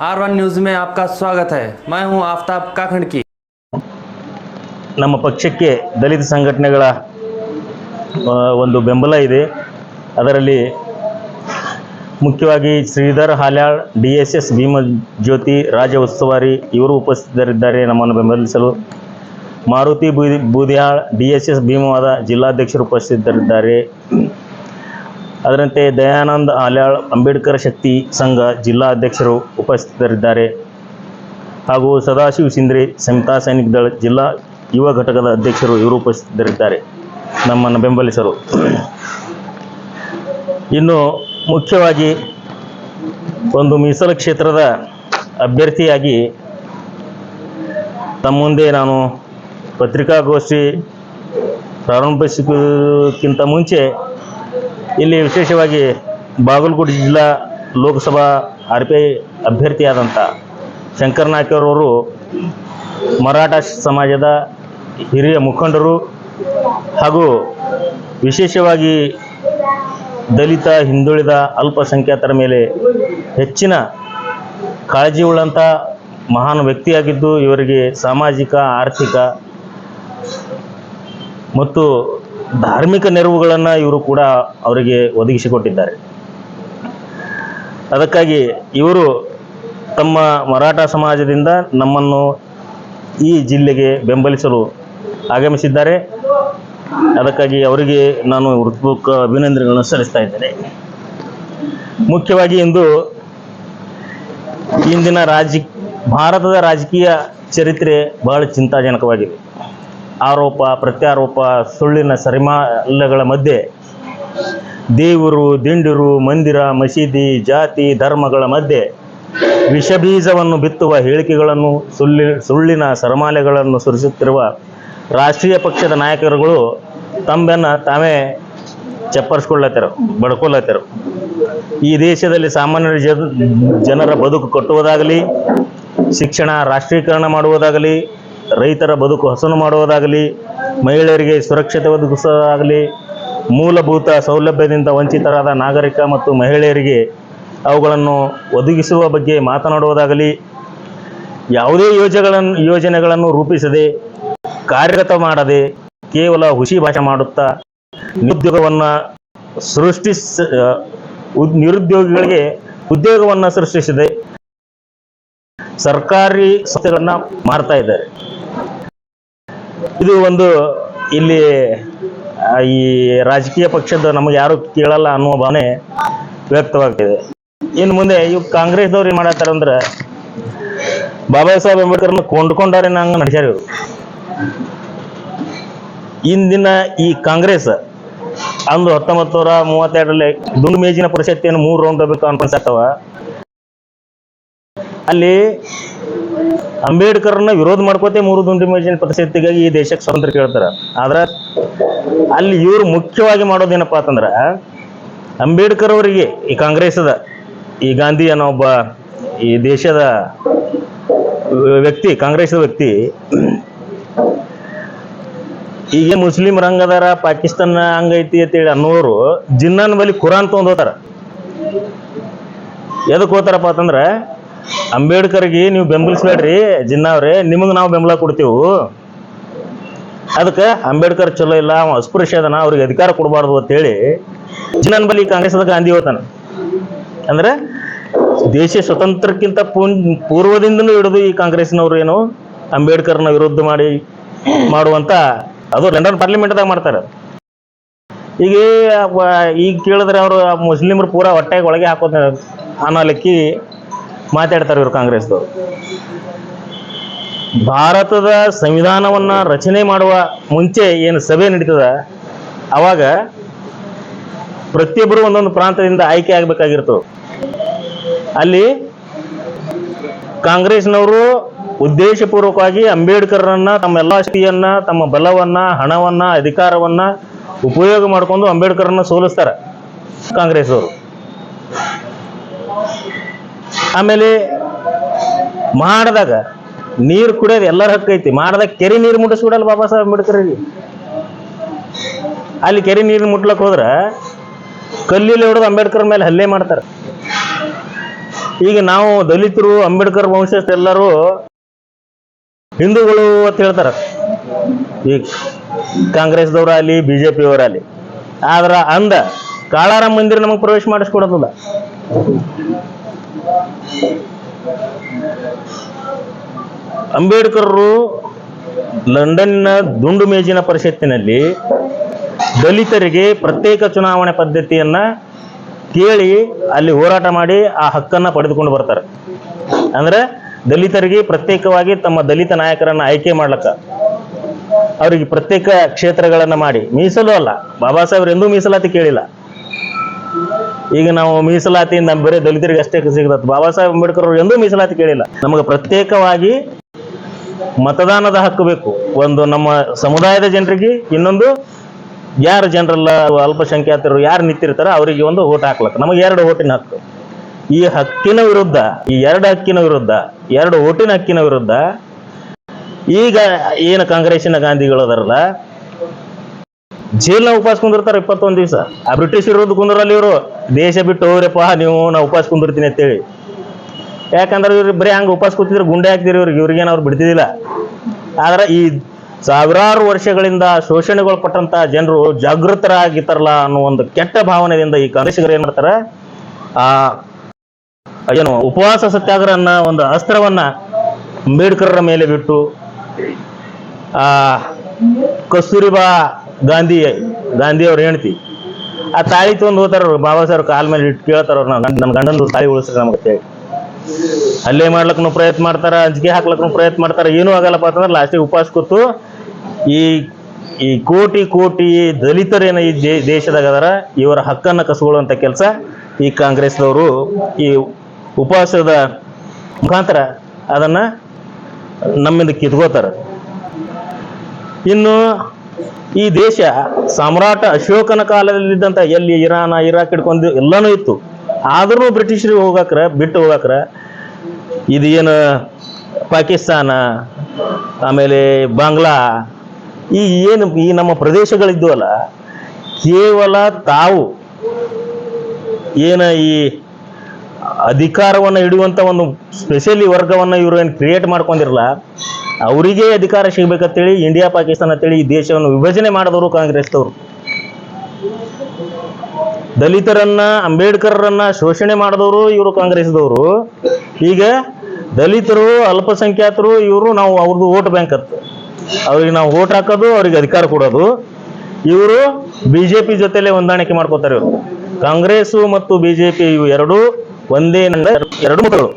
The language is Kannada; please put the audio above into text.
आर वन न्यूज़ में आपका स्वागत है मैं हूं आफ्ताब काखंडकी ನಮ್ಮ ಪಕ್ಷಕ್ಕೆ ದಲಿತ ಸಂಘಟನೆಗಳ ಆ, ಒಂದು ಬೆಂಬಲ ಇದೆ ಅದರಲ್ಲಿ ಮುಖ್ಯವಾಗಿ Sridhar Halyal D S S Bhima Jyothi ರಾಜ ಉಸ್ತುವಾರಿ ಇವರು ಉಪಸ್ಥಿತರಿದ್ದಾರೆ ನಮ್ಮನ್ನು ಬೆಂಬಲಿಸಲು Maruti Boodi Boodiyal D S S Bhimavada ಜಿಲ್ಲಾಧ್ಯಕ್ಷರು ಉಪಸ್ಥಿತರಿದ್ದಾರೆ ಅದರಂತೆ ದಯಾನಂದ ಆಲ್ಯಾಳ್ ಅಂಬೇಡ್ಕರ್ ಶಕ್ತಿ ಸಂಘ ಜಿಲ್ಲಾ ಅಧ್ಯಕ್ಷರು ಉಪಸ್ಥಿತರಿದ್ದಾರೆ. ಹಾಗೂ ಸದಾಶಿವ ಸಿಂದ್ರಿ ಸಂಹಿತಾ ಸೈನಿಕ ದಳ ಜಿಲ್ಲಾ ಯುವ ಘಟಕದ ಅಧ್ಯಕ್ಷರು ಇವರು ಉಪಸ್ಥಿತರಿದ್ದಾರೆ. ನಮ್ಮನ್ನು ಬೆಂಬಲಿಸಲು. ಇನ್ನು ಮುಖ್ಯವಾಗಿ ಒಂದು ಮೀಸಲು ಕ್ಷೇತ್ರದ ಅಭ್ಯರ್ಥಿಯಾಗಿ ತಮ್ಮ ಮುಂದೆ ನಾನು ಪತ್ರಿಕಾಗೋಷ್ಠಿ ಪ್ರಾರಂಭಿಸೋಕ್ಕಿಂತ ಮುಂಚೆ ಇಲ್ಲಿ ವಿಶೇಷವಾಗಿ ಬಾಗಲಕೋಟೆ ಜಿಲ್ಲಾ ಲೋಕಸಭಾ ಆರ್ ಪಿ ಐ ಅಭ್ಯರ್ಥಿಯಾದಂಥ ಶಂಕರ್ ನಾಯ್ಕರವರು ಮರಾಠ ಸಮಾಜದ ಹಿರಿಯ ಮುಖಂಡರು ಹಾಗೂ ವಿಶೇಷವಾಗಿ ದಲಿತ, ಹಿಂದುಳಿದ, ಅಲ್ಪಸಂಖ್ಯಾತರ ಮೇಲೆ ಹೆಚ್ಚಿನ ಕಾಳಜಿ ಉಳ್ಳಂಥ ಮಹಾನ್ ವ್ಯಕ್ತಿಯಾಗಿದ್ದು ಇವರಿಗೆ ಸಾಮಾಜಿಕ, ಆರ್ಥಿಕ ಮತ್ತು ಧಾರ್ಮಿಕ ನೆರವುಗಳನ್ನು ಇವರು ಕೂಡ ಅವರಿಗೆ ಒದಗಿಸಿಕೊಟ್ಟಿದ್ದಾರೆ. ಅದಕ್ಕಾಗಿ ಇವರು ತಮ್ಮ ಮರಾಠ ಸಮಾಜದಿಂದ ನಮ್ಮನ್ನು ಈ ಜಿಲ್ಲೆಗೆ ಬೆಂಬಲಿಸಲು ಆಗಮಿಸಿದ್ದಾರೆ. ಅದಕ್ಕಾಗಿ ಅವರಿಗೆ ನಾನು ಹೃತ್ಪೂರ್ವಕ ಅಭಿನಂದನೆಗಳನ್ನು ಸಲ್ಲಿಸ್ತಾ ಇದ್ದೇನೆ. ಮುಖ್ಯವಾಗಿ ಇಂದು ಇಂದಿನ ರಾಜ, ಭಾರತದ ರಾಜಕೀಯ ಚರಿತ್ರೆ ಬಹಳ ಚಿಂತಾಜನಕವಾಗಿದೆ. ಆರೋಪ, ಪ್ರತ್ಯಾರೋಪ, ಸುಳ್ಳಿನ ಸರಿಮಾಲೆಗಳ ಮಧ್ಯೆ ದೇವರು, ದಿಂಡಿರು, ಮಂದಿರ, ಮಸೀದಿ, ಜಾತಿ, ಧರ್ಮಗಳ ಮಧ್ಯೆ ವಿಷಬೀಜವನ್ನು ಬಿತ್ತುವ ಹೇಳಿಕೆಗಳನ್ನು, ಸುಳ್ಳಿ, ಸುಳ್ಳಿನ ಸರಮಾಲೆಗಳನ್ನು ಸುರಿಸುತ್ತಿರುವ ರಾಷ್ಟ್ರೀಯ ಪಕ್ಷದ ನಾಯಕರುಗಳು ತಮ್ಮನ್ನು ತಾವೇ ಚಪ್ಪರಿಸ್ಕೊಳ್ಳತ್ತರು, ಬಡ್ಕೊಳ್ಳತ್ತರು. ಈ ದೇಶದಲ್ಲಿ ಸಾಮಾನ್ಯ ಜನ ಜನರ ಬದುಕು ಕಟ್ಟುವುದಾಗಲಿ, ಶಿಕ್ಷಣ ರಾಷ್ಟ್ರೀಕರಣ ಮಾಡುವುದಾಗಲಿ ರೈತರ ಬದುಕು ಹಸನು ಮಾಡುವುದಾಗಲಿ, ಮಹಿಳೆಯರಿಗೆ ಸುರಕ್ಷತೆ ಒದಗಿಸೋದಾಗಲಿ ಮೂಲಭೂತ ಸೌಲಭ್ಯದಿಂದ ವಂಚಿತರಾದ ನಾಗರಿಕ ಮತ್ತು ಮಹಿಳೆಯರಿಗೆ ಅವುಗಳನ್ನು ಒದಗಿಸುವ ಬಗ್ಗೆ ಮಾತನಾಡುವುದಾಗಲಿ, ಯಾವುದೇ ಯೋಜನೆಗಳನ್ನು ಯೋಜನೆಗಳನ್ನು ರೂಪಿಸದೆ, ಕಾರ್ಯಗತ ಮಾಡದೆ, ಕೇವಲ ಹುಸಿ ಭಾಷೆ ಮಾಡುತ್ತಾ, ನಿರುದ್ಯೋಗವನ್ನು ಸೃಷ್ಟಿಸ ನಿರುದ್ಯೋಗಿಗಳಿಗೆ ಉದ್ಯೋಗವನ್ನು ಸೃಷ್ಟಿಸಿದೆ, ಸರ್ಕಾರಿ ಸಂಸ್ಥೆಗಳನ್ನ ಮಾಡ್ತಾ ಇದ್ದಾರೆ. ಇದು ಒಂದು ಇಲ್ಲಿ ಈ ರಾಜಕೀಯ ಪಕ್ಷದ ನಮಗೆ ಯಾರು ಕೇಳಲ್ಲ ಅನ್ನುವ ಭಾವನೆ ವ್ಯಕ್ತವಾಗ್ತಿದೆ. ಇನ್ನು ಮುಂದೆ ಇವ್ ಕಾಂಗ್ರೆಸ್ದವ್ರು ಏನ್ ಮಾಡತ್ತಾರ ಅಂದ್ರೆ, ಬಾಬಾ ಸಾಹೇಬ್ ಅಂಬೇಡ್ಕರ್ನ ಕೊಂಡ್ಕೊಂಡಾರೆ ನಂಗೆ ನಡೆಸ್ಯಾರ ಇವರು. ಇಂದಿನ ಈ ಕಾಂಗ್ರೆಸ್ ಅಂದು ಹತ್ತೊಂಬತ್ತು ನೂರ ಮೂವತ್ತೆರಡರಲ್ಲಿ ದುಂಡು ಮೇಜಿನ ಪರಿಷತ್ತಿನ ಮೂರು ರೌಂಡ್ ಕಾನ್ಫರೆನ್ಸ್ ಆಗ್ತಾವ. ಅಲ್ಲಿ ಅಂಬೇಡ್ಕರ್ನ ವಿರೋಧ ಮಾಡ್ಕೋತೆ ಮೂರು ದುಂಡು ಮೇಜಿನ ಪರಿಷತ್ತಿಗಾಗಿ ಈ ದೇಶಕ್ಕೆ ಸ್ವಾತಂತ್ರ್ಯ ಕೇಳ್ತಾರ. ಆದ್ರೆ ಅಲ್ಲಿ ಇವರು ಮುಖ್ಯವಾಗಿ ಮಾಡೋದೇನಪ್ಪ ಅಂತಂದ್ರೆ, ಅಂಬೇಡ್ಕರ್ ಅವರಿಗೆ ಈ ಕಾಂಗ್ರೆಸ್ದ, ಈ ಗಾಂಧಿ ಅನ್ನೋ ಒಬ್ಬ ಈ ದೇಶದ ವ್ಯಕ್ತಿ ಕಾಂಗ್ರೆಸ್ ವ್ಯಕ್ತಿ, ಈಗ ಮುಸ್ಲಿಂ ರಂಗದಾರ ಪಾಕಿಸ್ತಾನ ಹಂಗೈತಿ ಅಂತೇಳಿ ಅನ್ನೋರು ಜಿನ್ನಾನ್ ಬಲಿ ಕುರಾನ್ ತೊಗೊಂಡ್ ಹೋತಾರ ಎದಕ್ ಹೋತಾರಪ್ಪ ಅಂತಂದ್ರ ಅಂಬೇಡ್ಕರ್ಗೆ ನೀವು ಬೆಂಬಲಿಸ್ಬೇಡ್ರಿ ಜಿನ್ನಾವ್ರೆ ನಿಮಗೆ ನಾವು ಬೆಂಬಲ ಕೊಡ್ತೀವಿ. ಅದಕ್ಕೆ ಅಂಬೇಡ್ಕರ್ ಚಲೋ ಇಲ್ಲ, ಅವ ಅಸ್ಪೃಶ್ಯ ಅದನ, ಅವ್ರಿಗೆ ಅಧಿಕಾರ ಕೊಡಬಾರ್ದು ಅಂತೇಳಿ ಅನ್ಬಲಿ ಬಳಿ ಕಾಂಗ್ರೆಸ್ದ ಗಾಂಧಿ ಹೋತಾನ. ಅಂದ್ರೆ ದೇಶ ಸ್ವತಂತ್ರಕ್ಕಿಂತ ಪೂರ್ವದಿಂದನೂ ಹಿಡಿದು ಈ ಕಾಂಗ್ರೆಸ್ನವ್ರು ಏನು ಅಂಬೇಡ್ಕರ್ನ ವಿರುದ್ಧ ಮಾಡಿ, ಮಾಡುವಂತ, ಅದು ಲಂಡನ್ ಪಾರ್ಲಿಮೆಂಟ್ದಾಗ ಮಾಡ್ತಾರೆ. ಈಗ ಈಗ ಕೇಳಿದ್ರೆ ಅವರು ಮುಸ್ಲಿಮ್ರು ಪೂರಾ ಹೊಟ್ಟೆಗೆ ಒಳಗೆ ಹಾಕೋತ ಅನ್ನೋ ಲೆಕ್ಕಿ ಮಾತಾಡ್ತಾರೆ ಇವರು ಕಾಂಗ್ರೆಸ್ದವರು. ಭಾರತದ ಸಂವಿಧಾನವನ್ನ ರಚನೆ ಮಾಡುವ ಮುಂಚೆ ಏನು ಸಭೆ ನಡೀತದ? ಅವಾಗ ಪ್ರತಿಯೊಬ್ಬರು ಒಂದೊಂದು ಪ್ರಾಂತದಿಂದ ಆಯ್ಕೆ ಆಗ್ಬೇಕಾಗಿರ್ತವೆ ಅಲ್ಲಿ ಕಾಂಗ್ರೆಸ್ನವರು ಉದ್ದೇಶಪೂರ್ವಕವಾಗಿ ಅಂಬೇಡ್ಕರ್ರನ್ನ ತಮ್ಮ ಎಲ್ಲ ಶಕ್ತಿಯನ್ನ, ತಮ್ಮ ಬಲವನ್ನ, ಹಣವನ್ನ, ಅಧಿಕಾರವನ್ನ ಉಪಯೋಗ ಮಾಡಿಕೊಂಡು ಅಂಬೇಡ್ಕರ್ನ ಸೋಲಿಸ್ತಾರೆ ಕಾಂಗ್ರೆಸ್ ಅವರು ಆಮೇಲೆ ಮಾಡಿದಾಗ ನೀರು ಕುಡಿಯೋದು ಎಲ್ಲರ ಹಕ್ಕು ಐತಿ. ಮಾಡದಾಗ ಕೆರೆ ನೀರು ಮುಟ್ಟಿಸ್ಬಿಡಲ್ಲ ಬಾಬಾ ಸಾಹೇಬ್ ಅಂಬೇಡ್ಕರ್ಗೆ ಅಲ್ಲಿ ಕೆರೆ ನೀರು ಮುಟ್ಲಕ್ ಹೋದ್ರ ಕಲ್ಲಿಲಿ ಹೊಡೆದು ಅಂಬೇಡ್ಕರ್ ಮೇಲೆ ಹಲ್ಲೆ ಮಾಡ್ತಾರೆ. ಈಗ ನಾವು ದಲಿತರು, ಅಂಬೇಡ್ಕರ್ ವಂಶಸ್ಥರೆಲ್ಲರೂ ಹಿಂದೂಗಳು ಅಂತ ಹೇಳ್ತಾರ. ಈ ಕಾಂಗ್ರೆಸ್ದವ್ರಾಗಲಿ ಬಿ ಜೆ ಪಿಯವರಾಗಲಿ ಆದ್ರ ಅಂದ ಕಾಳಾರಾಮ ಮಂದಿರ ನಮಗೆ ಪ್ರವೇಶ ಮಾಡಿಸ್ಕೊಡೋದಿಲ್ಲ. ಅಂಬೇಡ್ಕರ್ರು ಲಂಡನ್ನ ದುಂಡು ಮೇಜಿನ ಪರಿಷತ್ತಿನಲ್ಲಿ ದಲಿತರಿಗೆ ಪ್ರತ್ಯೇಕ ಚುನಾವಣೆ ಪದ್ಧತಿಯನ್ನ ಕೇಳಿ ಅಲ್ಲಿ ಹೋರಾಟ ಮಾಡಿ ಆ ಹಕ್ಕನ್ನ ಪಡೆದುಕೊಂಡು ಬರ್ತಾರೆ. ಅಂದ್ರೆ ದಲಿತರಿಗೆ ಪ್ರತ್ಯೇಕವಾಗಿ ತಮ್ಮ ದಲಿತ ನಾಯಕರನ್ನ ಆಯ್ಕೆ ಮಾಡ್ಲಕ್ಕ. ಅವರಿಗೆ ಪ್ರತ್ಯೇಕ ಕ್ಷೇತ್ರಗಳನ್ನ ಮಾಡಿ ಮೀಸಲು ಅಲ್ಲ. ಬಾಬಾ ಸಾಹೇಬ್ರು ಎಂದೂ ಮೀಸಲಾತಿ ಕೇಳಿಲ್ಲ. ಈಗ ನಾವು ಮೀಸಲಾತಿಯಿಂದ ಬರೀ ದಲಿತರಿಗೆ ಅಷ್ಟೇ ಸಿಗತ್ತೆ ಬಾಬಾ ಸಾಹೇಬ್ ಅಂಬೇಡ್ಕರ್ ಅವರು ಎಂದೂ ಮೀಸಲಾತಿ ಕೇಳಿಲ್ಲ. ನಮಗೆ ಪ್ರತ್ಯೇಕವಾಗಿ ಮತದಾನದ ಹಕ್ಕು ಬೇಕು. ಒಂದು ನಮ್ಮ ಸಮುದಾಯದ ಜನರಿಗೆ, ಇನ್ನೊಂದು ಯಾರು ಜನರಲ್ಲ, ಅಲ್ಪಸಂಖ್ಯಾತರು ಯಾರು ನಿಂತಿರ್ತಾರೋ ಅವರಿಗೆ ಒಂದು ಓಟ್ ಹಾಕ್ಲಕ್ಕ ನಮಗೆ ಎರಡು ಓಟಿನ ಹಕ್ಕು. ಈ ಹಕ್ಕಿನ ವಿರುದ್ಧ, ಈ ಎರಡು ಹಕ್ಕಿನ ವಿರುದ್ಧ, ಎರಡು ಓಟಿನ ಹಕ್ಕಿನ ವಿರುದ್ಧ ಈಗ ಏನು ಕಾಂಗ್ರೆಸ್ಸಿನ ಗಾಂಧಿಗಳು ಅದಾರಲ್ಲ ಜೈಲ್ನ ಉಪವಾಸ ಕುಂದಿರ್ತಾರೆ ಇಪ್ಪತ್ತೊಂದು ದಿವಸ. ಆ ಬ್ರಿಟಿಷ್ ಇರೋದು ಕುಂದ್ರಲ್ಲಿ ಇವರು. ದೇಶ ಬಿಟ್ಟು ಹೋಗ್ರಪ್ಪ, ನೀವು ನಾ ಉಪವಾಸ ಕುಂದಿರ್ತೀನಿ ಅಂತೇಳಿ. ಯಾಕಂದ್ರೆ ಇವ್ರು ಬರೀ ಹಂಗೆ ಉಪವಾಸ ಕೂತಿದ್ರೆ ಗುಂಡೆ ಹಾಕ್ತಿರಿ ಇವ್ರಿಗೆ ಇವ್ರಿಗೇನು ಅವ್ರು ಬಿಡ್ತಿದ್ದಿಲ್ಲ ಆದ್ರೆ ಈ ಸಾವಿರಾರು ವರ್ಷಗಳಿಂದ ಶೋಷಣೆಗೊಳಪಟ್ಟಂತ ಜನರು ಜಾಗೃತರಾಗಿತ್ತಾರಲ್ಲ ಅನ್ನೋ ಒಂದು ಕೆಟ್ಟ ಭಾವನೆಯಿಂದ ಈ ಕಾಂಗ್ರೆಸ್ಗರು ಏನ್ ಮಾಡ್ತಾರ? ಆ, ಏನು ಉಪವಾಸ ಸತ್ಯಾಗ್ರಹನ್ನ ಒಂದು ಅಸ್ತ್ರವನ್ನ ಅಂಬೇಡ್ಕರ್ರ ಮೇಲೆ ಬಿಟ್ಟು, ಆ, ಕಸ್ತೂರಿಬಾ ಗಾಂಧಿ ಗಾಂಧಿ ಅವ್ರ ಹೆಂಡತಿ. ಆ ತಾಳಿ ತೊಗೊಂಡು ಹೋಗ್ತಾರ ಅವ್ರು, ಬಾಬಾ ಸಾಹೇಬ್ ಕಾಲ್ ಮೇಲೆ ಇಟ್ಟು ಕೇಳ್ತಾರ ಅವ್ರು ನಮ್ಮ ಗಂಡನ ತಾಳಿ ಉಳಿಸ್ರಿ ನಮ್ಗೆ ಅಂತೇಳಿ. ಅಲ್ಲೇ ಮಾಡ್ಲಕ್ಕೂ ಪ್ರಯತ್ನ ಮಾಡ್ತಾರ, ಅಂಜಿಕೆ ಹಾಕ್ಲಕ್ಕೂ ಪ್ರಯತ್ನ ಮಾಡ್ತಾರ, ಏನೂ ಆಗಲ್ಲಪ್ಪ ಅಂತಂದ್ರೆ ಲಾಸ್ಟಿಗೆ ಉಪವಾಸ ಕೂತು ಈ ಈ ಕೋಟಿ ಕೋಟಿ ದಲಿತರೇನ ಈ ದೇಶದಾಗ ಅದರ, ಇವರ ಹಕ್ಕನ್ನ ಕಸ್ಕೊಳ್ಳುವಂತ ಕೆಲಸ ಈ ಕಾಂಗ್ರೆಸ್ನವರು ಈ ಉಪವಾಸದ ಮುಖಾಂತರ ಅದನ್ನ ನಮ್ಮಿಂದ ಕಿತ್ಕೋತಾರ. ಇನ್ನು ಈ ದೇಶ ಸಾಮ್ರಾಟ ಅಶೋಕನ ಕಾಲದಲ್ಲಿದ್ದಂಥ ಎಲ್ಲಿ ಇರಾನ, ಇರಾಕ್ ಹಿಡ್ಕೊಂಡು ಎಲ್ಲಾನು ಇತ್ತು. ಆದ್ರೂ ಬ್ರಿಟಿಷರಿಗೆ ಹೋಗಾಕ್ರ, ಬಿಟ್ಟು ಹೋಗಾಕ್ರ. ಇದು ಪಾಕಿಸ್ತಾನ, ಆಮೇಲೆ ಬಾಂಗ್ಲಾ, ಈ ಏನು ಈ ನಮ್ಮ ಪ್ರದೇಶಗಳಿದ್ವಲ್ಲ, ಕೇವಲ ತಾವು. ಏನ ಈ ಅಧಿಕಾರವನ್ನು ಹಿಡಿಯುವಂತ ಒಂದು ಸ್ಪೆಷಲಿ ವರ್ಗವನ್ನು ಇವರು ಏನು ಕ್ರಿಯೇಟ್ ಮಾಡ್ಕೊಂಡಿರಲ್ಲ ಅವರಿಗೆ ಅಧಿಕಾರ ಸಿಗ್ಬೇಕಂತೇಳಿ ಇಂಡಿಯಾ ಪಾಕಿಸ್ತಾನ ಅಂತೇಳಿ ಈ ದೇಶವನ್ನು ವಿಭಜನೆ ಮಾಡಿದವರು ಕಾಂಗ್ರೆಸ್ದವರು. ದಲಿತರನ್ನ, ಅಂಬೇಡ್ಕರ್ರನ್ನ ಶೋಷಣೆ ಮಾಡಿದವರು ಇವರು ಕಾಂಗ್ರೆಸ್ದವರು. ಈಗ ದಲಿತರು, ಅಲ್ಪಸಂಖ್ಯಾತರು, ಇವರು ನಾವು ಅವ್ರದ್ದು ವೋಟ್ ಬ್ಯಾಂಕ್ ಅಂತ. ಅವ್ರಿಗೆ ನಾವು ವೋಟ್ ಹಾಕೋದು, ಅವ್ರಿಗೆ ಅಧಿಕಾರ ಕೊಡೋದು. ಇವರು ಬಿಜೆಪಿ ಜೊತೆಲೆ ಹೊಂದಾಣಿಕೆ ಮಾಡ್ಕೋತಾರೆ ಇವರು. ಕಾಂಗ್ರೆಸ್ ಮತ್ತು ಬಿಜೆಪಿ ಇವು ಎರಡೂ. ಒಂದೇ ನಂತರ ಎರಡು ಮುಖಗಳು.